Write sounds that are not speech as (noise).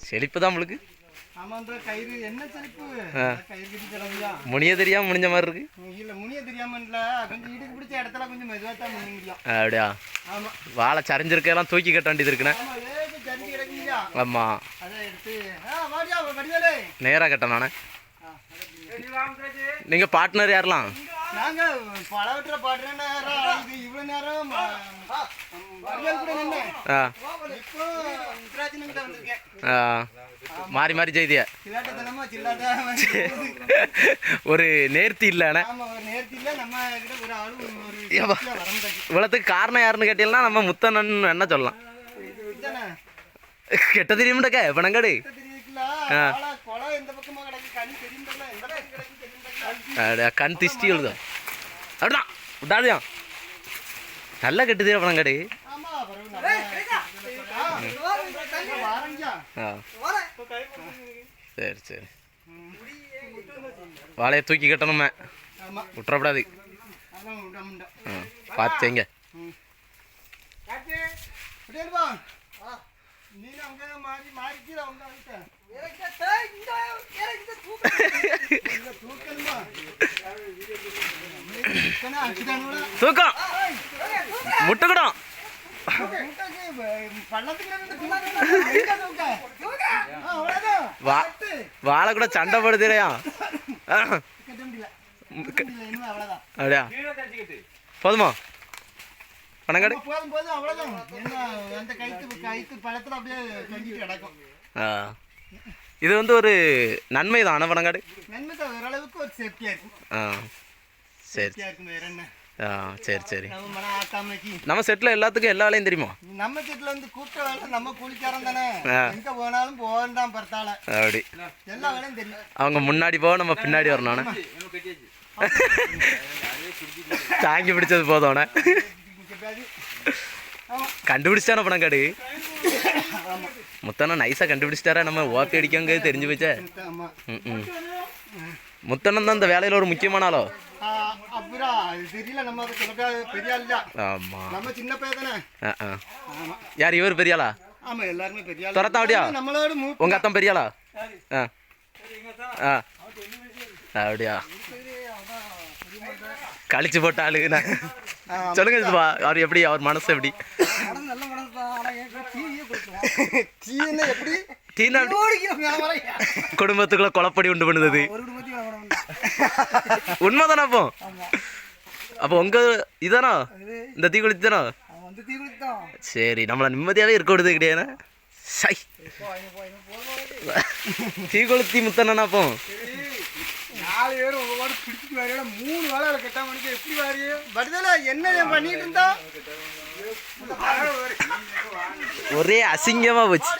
செழிப்பு தான் கிளம்பியா முனிய தெரியாம முடிஞ்ச மாதிரி இருக்கு. இல்ல முனிய கொஞ்சம் இடுக்கு பிடிச்ச இடத்துல கொஞ்சம் மெதுவா தான் முனிய முடியும். அப்படியா? ஆமா. வாழை சரிஞ்சிருக்கெல்லாம் தூக்கி கட்ட வேண்டியது இருக்குண்ணே. ஆமா கட்டணாண்ணே ஆ, அதை நீங்க பார்ட்னர் யாரெல்லாம்? நாங்க பழவற்ற பாடுறேன் இது இவ்வளவு நேரம். மாறி மாறி செய்திய? (laughs) ஒரு நேர்த்தி இல்லைண்ணே ஆமா ஒரு நேர்த்தி இல்ல. நம்ம கிட்ட ஒரு ஆளு ஒரு ஏப்பா. வரமாட்டாங்க இவ்வளோத்துக்கு காரணம் யாருன்னு கேட்டீங்கன்னா நம்ம முத்தண்ணன் என்ன சொல்லலாம். கெட்ட தெரியுமாட்டக்க பணங்காடு கண் திஷ்டி எழுதா அப்படிதான் விடாதியா நல்லா கெட்டு தெரியும் கடை ஆ. சரி சரி. வாழையை தூக்கி கட்டணுமே. விட்டுறப்படாது விட்டுறக்கூடாது ஆ தூக்கம். முட்டுக்கிடும். வாழை கூட சண்டை படுத்துறையா. அப்படியா? போதுமா? பணங்காடு ஆமா, போதும் போதும் அவ்வளவுதான் என்ன அந்த கைத்து கைத்து பழத்துல அப்படியே தொங்கிட்டு கிடக்கும் ஆ. இது வந்து ஒரு நன்மை தான் பணங்காடு நன்மை தான் ஓரளவுக்கு ஒரு சேஃப்டியா இருக்கும். ஆ. சரி. இருக்கும் வேற என்ன? ஆ சரி சரி. நம்ம செட்டில் எல்லாத்துக்கும் எல்லா வேலையும் தெரியுமா? நம்ம செட்ல வந்து கூட்ட வேலை நம்ம கூலிக்காரன் தானே. எங்க போனாலும் போகண்டாம் பறத்தால அப்படி. எல்லா வேலையும் தெரியும். அவங்க முன்னாடி போக நம்ம பின்னாடி வரணும் தாங்கி பிடிச்சது போதோண்ணே ஆமா கண்டுபிடிச்சிட்டான பணங்காடு முத்தண்ணன் நைஸாக கண்டுபிடிச்சிட்டாரா? நம்ம ஓப்பி அடிக்கங்க தெரிஞ்சு போச்சே. ம். முத்தண்ணன் தான் இந்த வேலையில் ஒரு முக்கியமான ஆளோ? யார் இவர் பெரியாளா ஆமா எல்லாருமே பெரிய ஆள் துரத்தா அப்படியா? நம்மளோட மூ உங்கள் அத்தன் பெரியாளா ஆ ஆ அப்படியா கழிச்சு போட்ட ஆளுங்கண்ணா சொல்லுங்க சித்தப்பா அவர் எப்படி அவர் மனசு எப்படி குடும்பத்துக்குள்ள குழப்படி உண்டு பண்ணுது (laughs) உண்மைதானே அப்போ? அப்போ உங்க இதானா? இந்த தீ குளிச்சு தானோ சரி நம்மளை நிம்மதியாகவே இருக்க விடுறது கிடையாது சை. தீ கொளுத்தி முத்தண்ணா அப்போ? நாலு பேர் ஒவ்வொரு பிடிச்சிட்டு வரையில மூணு வேலை கெட்ட மணிக்கு எப்படி வாரியே? படுதல என்ன பண்ணிட்டு இருந்தா? ஒரே அசிங்கமா போச்சு.